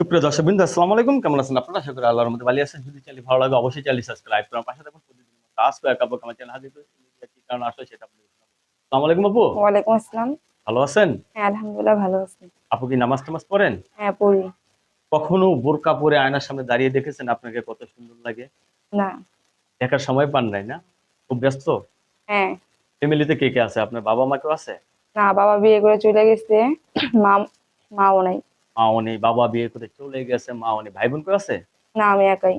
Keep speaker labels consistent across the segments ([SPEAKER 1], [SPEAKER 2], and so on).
[SPEAKER 1] সুপ্রিয় দর্শক বিন্দু আসসালামু আলাইকুম। কেমন আছেন আপনারা? আশা করি আল্লাহর মধ্যে ভালো আছেন। যদি চ্যানেল ভালো লাগে অবশ্যই চ্যানেল সাবস্ক্রাইব করুন। পাশে থাকুন প্রতিদিন করে একা আমার চ্যানেল হাজির করেছি কি কারণ আসলে সেটা জানাব। আসসালামু আলাইকুম আপু।
[SPEAKER 2] ওয়ালাইকুম আসসালাম।
[SPEAKER 1] ভালো আছেন?
[SPEAKER 2] হ্যাঁ আলহামদুলিল্লাহ ভালো আছি।
[SPEAKER 1] আপু কি নামাজ টামাজ পড়েন?
[SPEAKER 2] হ্যাঁ পড়ি।
[SPEAKER 1] কখনো বোরকা পরে আয়নার সামনে দাঁড়িয়ে দেখেছেন আপনাকে কত সুন্দর লাগে?
[SPEAKER 2] না।
[SPEAKER 1] দেখার সময় পান নাই না? খুব ব্যস্ত?
[SPEAKER 2] হ্যাঁ।
[SPEAKER 1] ফ্যামিলিতে কে কে আছে? আপনার বাবা মা কেউ আছে?
[SPEAKER 2] না বাবা বিয়ে করে চলে গেছে। মা মাও নাই।
[SPEAKER 1] মাও নেই বাবা বিয়ে করে চলে গেছে মাও নেই ভাই বোন কেউ আছে?
[SPEAKER 2] না আমি একাই।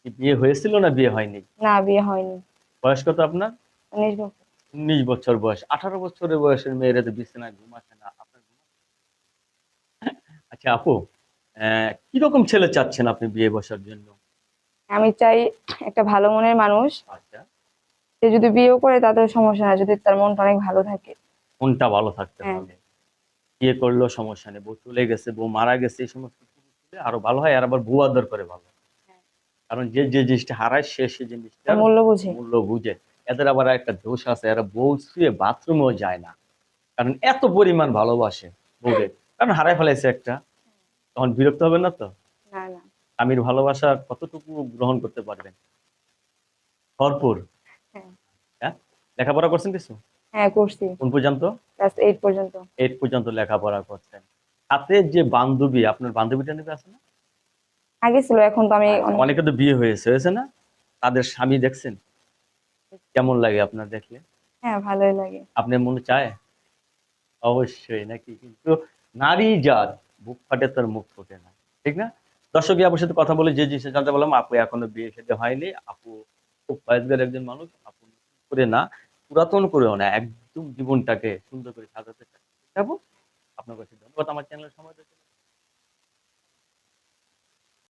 [SPEAKER 1] কি বিয়ে হয়েছিল না বিয়ে হয়নি?
[SPEAKER 2] না বিয়ে হয়নি।
[SPEAKER 1] বয়স কত আপনার?
[SPEAKER 2] উনিশ বছর।
[SPEAKER 1] উনিশ বছর বয়স। আঠারো বছরের বয়সের মেয়েরা তো বিছানায় ঘুমাচ্ছে না। আপনার আচ্ছা আপু আহ, কীরকম ছেলে চাচ্ছেন আপনি বিয়ে বসার জন্য?
[SPEAKER 2] আমি চাই একটা ভালো মনের মানুষ।
[SPEAKER 1] আচ্ছা।
[SPEAKER 2] সে যদি বিয়েও করে তাতেও সমস্যা না যদি তার মনটা অনেক ভালো থাকে।
[SPEAKER 1] মনটা ভালো থাকতে
[SPEAKER 2] হ্যাঁ।
[SPEAKER 1] হবে। বিয়ে করলেও সমস্যা নেই। বউ চলে গেছে বউ মারা গেছে এই সমস্ত আরও ভালো হয় আর আবার বউ আদর করে ভালো
[SPEAKER 2] হ্যাঁ।
[SPEAKER 1] কারণ যে যে জিনিসটা হারায় সে সে জিনিসটা
[SPEAKER 2] মূল্য বুঝে।
[SPEAKER 1] মূল্য বুঝে। এদের আবার একটা দোষ আছে এরা বউ শুয়ে বাথরুমেও যায় না। কারণ এত পরিমাণ ভালোবাসে বউকে। কারণ হারাই ফেলাইছে একটা। তখন বিরক্ত হবে না তো?
[SPEAKER 2] না না।
[SPEAKER 1] স্বামীর ভালোবাসা কতটুকু গ্রহণ করতে পারবেন? ভরপুর।
[SPEAKER 2] হ্যাঁ।
[SPEAKER 1] হ্যাঁ? লেখাপড়া করছেন কিছু?
[SPEAKER 2] হ্যাঁ করছি।
[SPEAKER 1] কোন পর্যন্ত?
[SPEAKER 2] ক্লাস এইট পর্যন্ত।
[SPEAKER 1] এইট পর্যন্ত লেখাপড়া করছেন হাতে যে বান্ধবী আপনার বান্ধবীটা আছে না?
[SPEAKER 2] আগে ছিল এখন তো আমি অনেকে
[SPEAKER 1] তো বিয়ে হয়েছে হয়েছে না? তাদের স্বামী দেখছেন? কেমন লাগে আপনার দেখলে?
[SPEAKER 2] হ্যাঁ ভালোই লাগে।
[SPEAKER 1] আপনার মনে চায়? অবশ্যই নাকি? কিন্তু নারী জাত বুক ফাটে তার মুখ ফোটে না। ঠিক না? দর্শক আপুর সাথে কথা বলে যে জিনিসটা জানতে পারলাম আপু এখনও বিয়ে সাথে হয়নি। আপু খুব বয়সগার একজন মানুষ আপু করে না পুরাতন করেও না একদম জীবনটাকে সুন্দর করে সাজাতে আপু আপনার কাছে ধন্যবাদ। আমার চ্যানেলের সময় দেওয়ার।